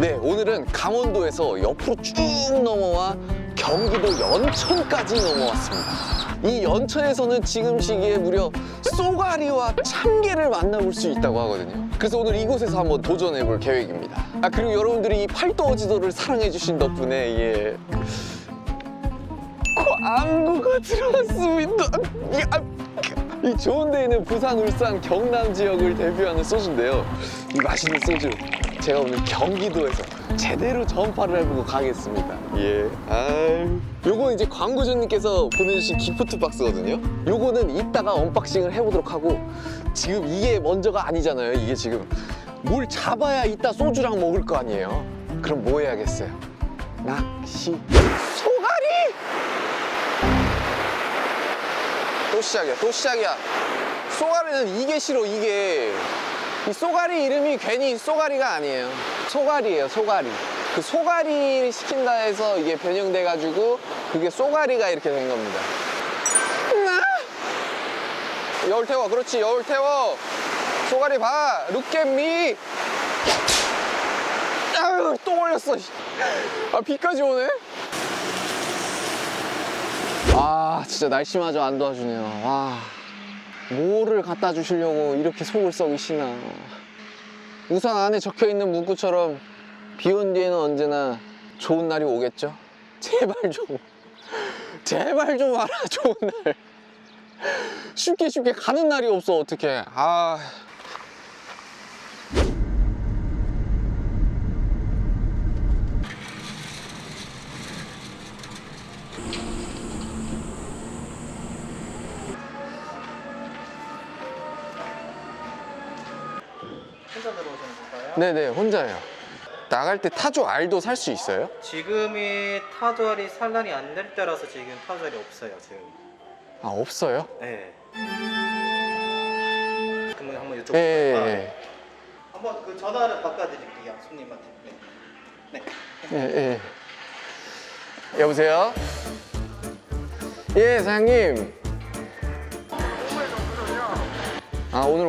네, 오늘은 강원도에서 옆으로 쭉 넘어와 경기도 연천까지 넘어왔습니다. 이 연천에서는 지금 시기에 무려 쏘가리와 참게를 만나볼 수 있다고 하거든요. 그래서 오늘 이곳에서 한번 도전해 볼 계획입니다. 아, 그리고 여러분들이 이 팔도 어지도를 사랑해 주신 덕분에 예. 광고가 들어왔습니다. 야, 이 좋은 데에는 부산, 울산, 경남 지역을 대표하는 소주인데요. 이 맛있는 소주 제가 오늘 경기도에서 제대로 전파를 해보고 가겠습니다. 예. 아유. 요거 이제 광고주님께서 보내주신 기프트 박스거든요. 요거는 이따가 언박싱을 해보도록 하고 지금 이게 먼저가 아니잖아요. 이게 지금 뭘 잡아야 이따 소주랑 먹을 거 아니에요. 그럼 뭐 해야겠어요? 낚시. 또 시작이야, 또 시작이야. 쏘가리는 이게 싫어, 이게. 이 쏘가리 이름이 괜히 쏘가리가 아니에요. 소가리예요, 소가리. 그 소가리를 시킨다 해서 이게 변형돼 가지고 그게 쏘가리가 이렇게 된 겁니다. 나! 여울 태워, 그렇지, 여울 태워. 소가리 봐, 룩겟미. 아유, 또 올렸어. 아, 비까지 오네? 아 진짜 날씨마저 안 도와주네요. 와 뭐를 갖다 주시려고 이렇게 속을 썩이시나. 우산 안에 적혀있는 문구처럼 비 온 뒤에는 언제나 좋은 날이 오겠죠? 제발 좀 제발 좀 와라 좋은 날. 쉽게 쉽게 가는 날이 없어 어떡해. 아 네네 혼자예요 나갈 때 타조 알도 살 수 있어요? 지금이 타조알이 산란이 안 될 때라서 지금 타조알이 없어요 지금. 아 없어요? 네. 그러면 한번 여쭤볼까요? 예, 예, 예. 한번 그 전화를 바꿔드릴게요 손님한테. 네. 네. 예, 예. 여보세요? 예, 사장님. 아, 오늘,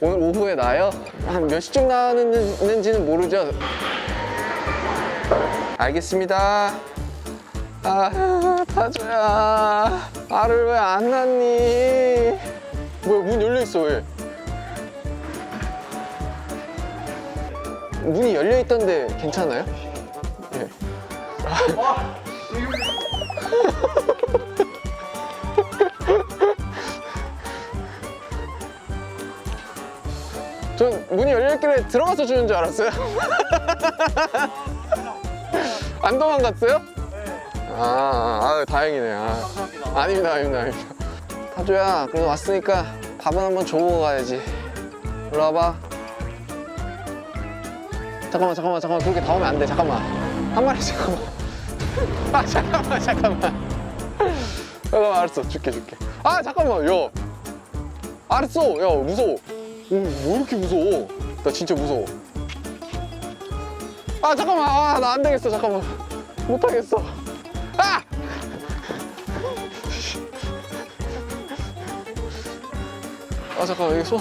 오늘 오후에 나요? 한 몇 시쯤 나왔는지는 모르죠? 알겠습니다. 아, 타조야. 알을 왜 안 낳니? 뭐야, 문 열려있어, 왜? 문이 열려있던데 괜찮아요? 예. 문이 열려있길래 들어가서 주는 줄 알았어요. 안 도망갔어요? 아, 아, 아, 다행이네. 아. 감사합니다. 아닙니다, 아닙니다, 아닙니다. 타조야, 그래도 왔으니까 밥은 한번 줘보고 가야지. 일로 와봐. 잠깐만, 잠깐만, 잠깐만. 그렇게 다 오면 안 돼. 잠깐만. 한 마리 잠깐만. 아, 잠깐만, 잠깐만. 잠깐만, 알았어. 줄게, 줄게. 아, 잠깐만, 야. 알았어. 야, 무서워. 오, 뭐 이렇게 무서워? 나 진짜 무서워. 아, 잠깐만. 아, 나 안 되겠어. 잠깐만. 못하겠어. 아! 아 잠깐만 여기 손.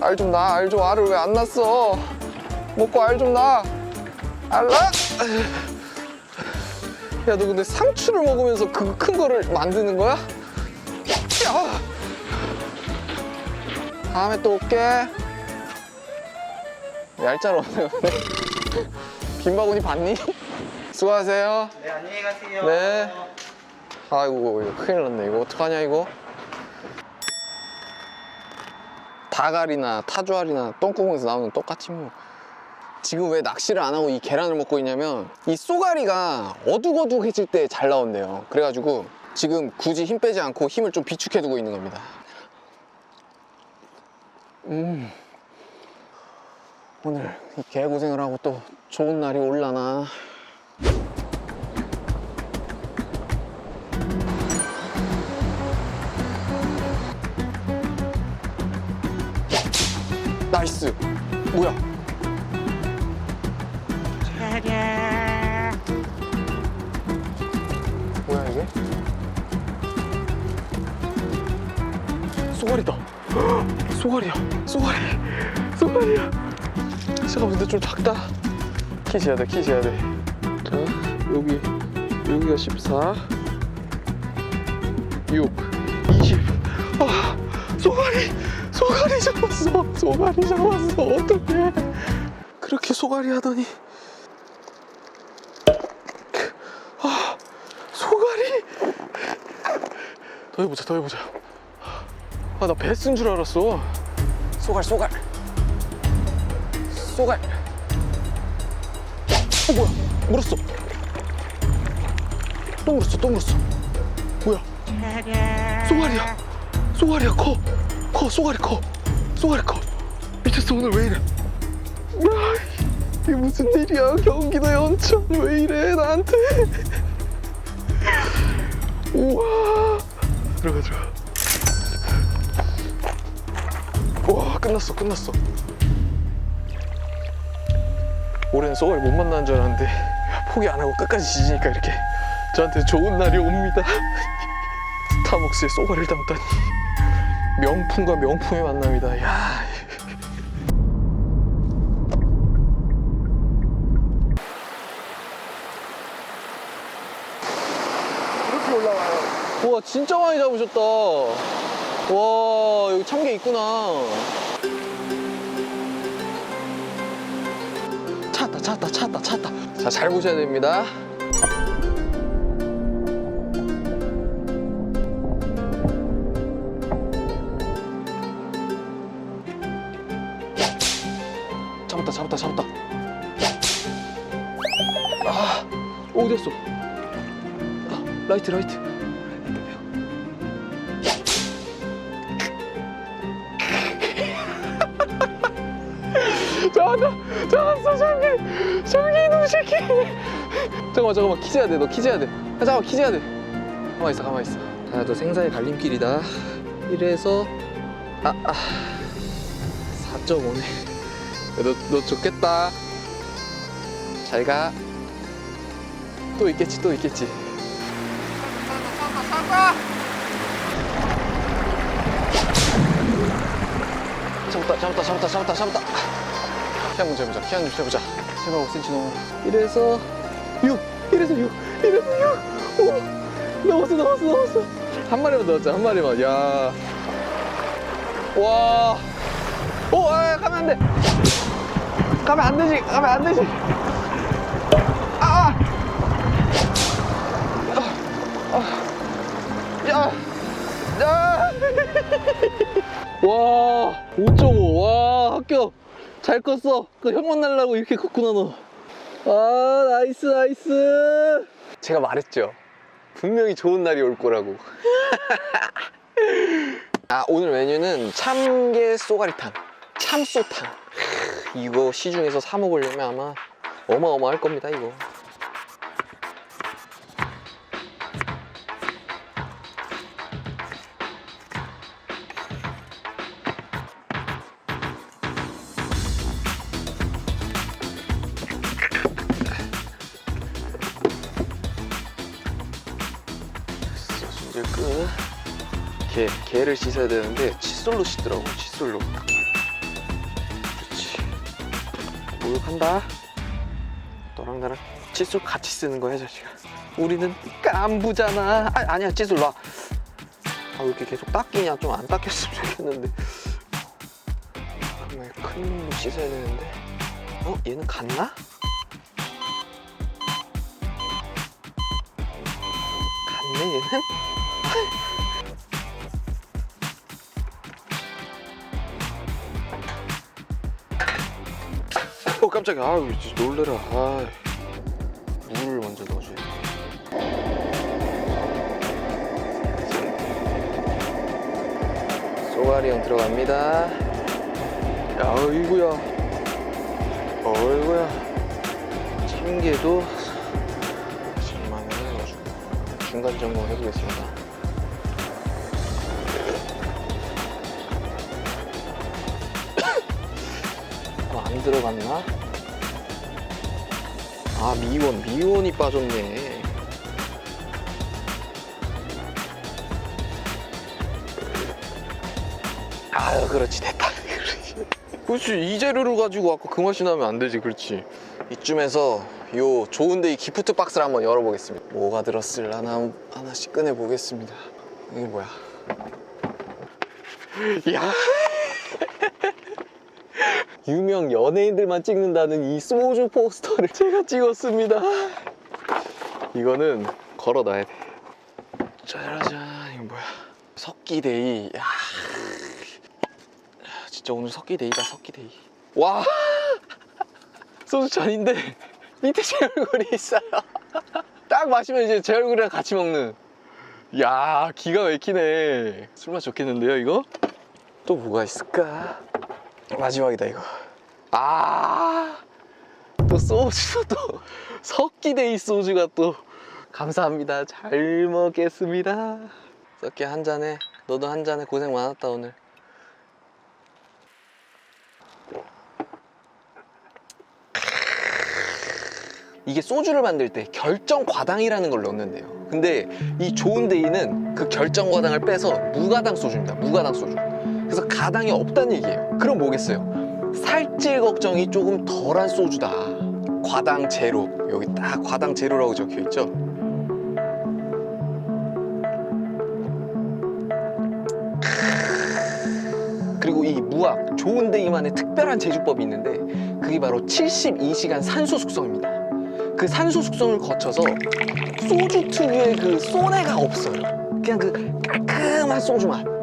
알 좀 나, 알 좀 알을 왜 안 났어? 먹고 알 좀 나. 알라? 야, 너 근데 상추를 먹으면서 그 큰 거를 만드는 거야? 야. 다음에 또 올게. 얄짤 없네. 빈 바구니 봤니? 수고하세요. 네 안녕히 가세요. 네. 아이고 이거 큰일 났네 이거 어떡하냐 이거 다갈이나 타조알이나 똥구멍에서 나오는 똑같이 뭐 지금 왜 낚시를 안 하고 이 계란을 먹고 있냐면 이 쏘가리가 어둑어둑해질 때 잘 나온대요. 그래가지고 지금 굳이 힘 빼지 않고 힘을 좀 비축해 두고 있는 겁니다. 음. 오늘 이 개고생을 하고 또 좋은 날이 올라나. 나이스. 뭐야 쏘가리야. 쏘가리. 쏘가리야. 잠깐만 근데 좀 작다. 키 재야 돼. 키 재야 돼. 자 여기 여기가 14. 6. 20. 아 쏘가리. 쏘가리 잡았어. 쏘가리 잡았어. 어떡해. 그렇게 쏘가리 하더니. 아 쏘가리. 더 해보자 더 해보자 아 나 배 쓴 줄 알았어 쏘갈 쏘갈. 쏘갈. 어 뭐야? 물었어. 또 물었어 또 물었어. 뭐야? 쏘갈이야. 쏘갈이야 커 커 쏘갈이 커. 쏘갈이 커. 미쳤어 오늘 왜 이래? 야 이게 무슨 일이야? 경기도 연천 왜 이래 나한테? 우와. 들어가 들어가 와 끝났어 끝났어. 올해는 소월 못 만나는 줄 알았는데 포기 안 하고 끝까지 지지니까 이렇게 저한테 좋은 날이 옵니다. 스타벅스에 소월을 담다니 명품과 명품의 만남이다. 야. 이렇게 올라와요. 와 진짜 많이 잡으셨다 와 여기 참게 있구나. 찾았다 찾았다 찾았다 찾았다. 자 잘 보셔야 됩니다. 잡았다 잡았다 잡았다. 아 어디 갔어. 아, 라이트 라이트 잡았다 잡았어 저기 저기 이놈 새끼. 잠깐만 잠깐만. 키재야 돼너 키재야 돼. 아, 잠깐만. 키재야 돼. 가만 있어 가만 있어. 자너 생사의 갈림길이다. 이래서 아아. 4.5네. 너, 너 좋겠다. 잘가. 또 있겠지 또 있겠지. 잡았다 잡았다 잡았다 잡았다 잡았다 키 한번 재보자. 키 한번 재보자. 제발 5cm 넘어 이래서 6 이래서 6 이래서 6 오, 넘었어 넘었어 넘었어. 한 마리만 넣었자 한 마리만. 야. 와. 오, 아, 가면 안 돼. 가면 안 되지. 가면 안 되지. 잘 컸어. 그 형 만나려고 이렇게 컸구나, 너. 아, 나이스, 나이스. 제가 말했죠. 분명히 좋은 날이 올 거라고. 아, 오늘 메뉴는 참게 쏘가리탕. 참쏘탕. 크, 이거 시중에서 사 먹으려면 아마 어마어마할 겁니다, 이거. 게, 게를 씻어야 되는데 칫솔로 씻더라고, 칫솔로. 그렇지. 목욕한다. 너랑 나랑 칫솔 같이 쓰는 거야, 자식아. 우리는 깐부잖아. 아, 아니야, 칫솔 놔. 아, 왜 이렇게 계속 닦이냐? 좀 안 닦였으면 좋겠는데. 정말 큰 놈도 씻어야 되는데. 어? 얘는 갔나? 갔네, 얘는? 깜짝이야. 아유 진짜 놀래라. 아 물을 먼저 넣어줘야 돼 쏘가리 형 들어갑니다. 야 어이구야. 어이구야. 참게도 잠만을 넣어주고 중간 점검 해보겠습니다 안 들어갔나? 아 미원 미원이 빠졌네. 아유 그렇지 됐다. 그렇지 이 재료를 가지고 아까 그 맛이 나면 안 되지 그렇지. 이쯤에서 요 좋은데 이 기프트 박스를 한번 열어보겠습니다. 뭐가 들었을라나 하나씩 꺼내보겠습니다. 이게 뭐야? 야 유명 연예인들만 찍는다는 이 소주 포스터를 제가 찍었습니다. 이거는 걸어놔야 돼. 짜라잔 이거 뭐야? 석기데이. 야. 진짜 오늘 석기데이다 석기데이. 와! 소주잔인데 밑에 제 얼굴이 있어요. 딱 마시면 이제 제 얼굴이랑 같이 먹는. 야 기가 막히네. 술 맛 좋겠는데요 이거? 또 뭐가 있을까 마지막이다 이거 아또 소주도 또 석기데이 소주가 또 감사합니다 잘 먹겠습니다 석기 한 잔에 너도 한 잔에 고생 많았다 오늘 이게 소주를 만들 때 결정 과당이라는 걸 넣는데요. 근데 이 좋은 데이는 그 결정 과당을 빼서 무가당 소주입니다. 무가당 소주. 그래서 가당이 없다는 얘기예요. 그럼 뭐겠어요? 살찔 걱정이 조금 덜한 소주다. 과당 제로. 여기 딱 과당 제로라고 적혀 있죠. 그리고 이 무악 좋은 데이만의 특별한 제조법이 있는데 그게 바로 72시간 산소 숙성입니다. 그 산소 숙성을 거쳐서 소주 특유의 그 소내가 없어요. 그냥 그 깔끔한 소주 맛.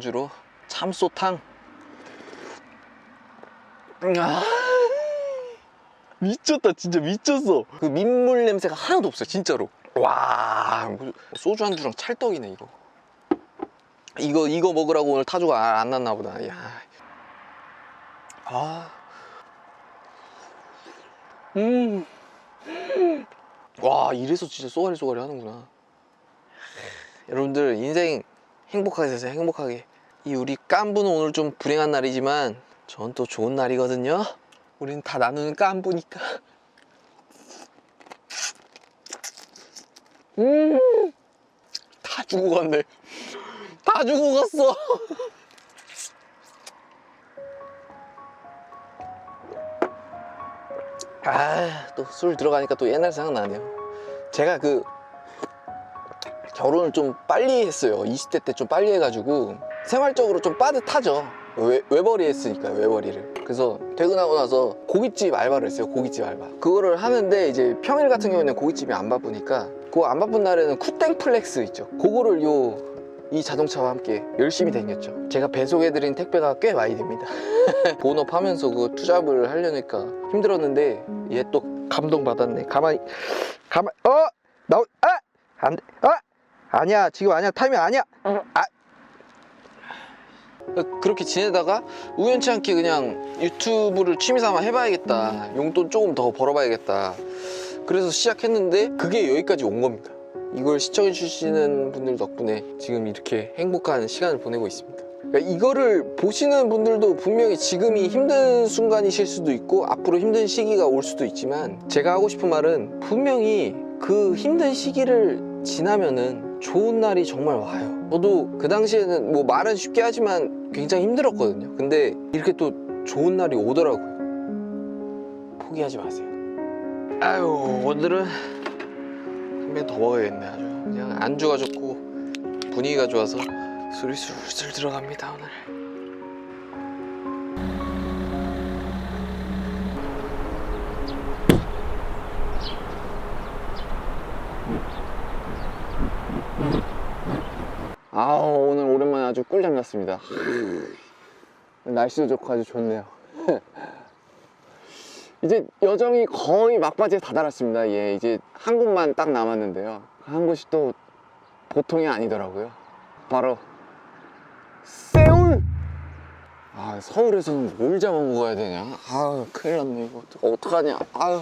안주로 참소탕. 아, 미쳤다, 진짜 미쳤어. 그 민물 냄새가 하나도 없어요, 진짜로. 와, 무슨 소주 안주랑 찰떡이네 이거. 이거 이거 먹으라고 오늘 타조가 안 났나 보다. 야. 아. 음. 와, 이래서 진짜 쏘가리 쏘가리 하는구나. 여러분들 인생 행복하게 사세요. 행복하게. 이 우리 깐부는 오늘 좀 불행한 날이지만 전 또 좋은 날이거든요. 우리는 다 나누는 깐부니까. 음. 다 주고 갔네. 다 주고 갔어. 아, 또 술 들어가니까 또 옛날 생각나네요. 제가 그 결혼을 좀 빨리 했어요. 20대 때 좀 빨리 해가지고 생활적으로 좀 빠듯하죠. 외, 외벌이 했으니까 외벌이를. 그래서 퇴근하고 나서 고깃집 알바를 했어요. 고깃집 알바. 그거를 하는데 이제 평일 같은 경우에는 고깃집이 안 바쁘니까 그거 안 바쁜 날에는 쿠땡 플렉스 있죠. 그거를 요 이 자동차와 함께 열심히 다녔죠. 제가 배송해드린 택배가 꽤 많이 됩니다. 본업 하면서 그 투잡을 하려니까 힘들었는데 얘 또 감동받았네. 가만히 가만 어 나오 아 안돼 아 아니야 지금 아니야 타이밍 아니야 아 그렇게 지내다가 우연치 않게 그냥 유튜브를 취미삼아 해봐야겠다. 용돈 조금 더 벌어봐야겠다. 그래서 시작했는데 그게 여기까지 온 겁니다. 이걸 시청해 주시는 분들 덕분에 지금 이렇게 행복한 시간을 보내고 있습니다. 그러니까 이거를 보시는 분들도 분명히 지금이 힘든 순간이실 수도 있고 앞으로 힘든 시기가 올 수도 있지만 제가 하고 싶은 말은 분명히 그 힘든 시기를 지나면은 좋은 날이 정말 와요. 저도 그 당시에는 뭐 말은 쉽게 하지만 굉장히 힘들었거든요. 근데 이렇게 또 좋은 날이 오더라고요. 포기하지 마세요. 아유 오늘은 한병 더 먹어야겠네 아주. 그냥 안주가 좋고 분위기가 좋아서 술이 술술 들어갑니다 오늘. 아 오늘 오랜만에 아주 꿀잠 잤습니다. 날씨도 좋고 아주 좋네요. 이제 여정이 거의 막바지에 다다랐습니다. 예, 이제 한 곳만 딱 남았는데요. 한 곳이 또 보통이 아니더라고요. 바로 세울. 아 서울에서는 뭘 잡아 먹어야 되냐? 아 큰일 났네 이거 어떡- 어떡하냐? 아유.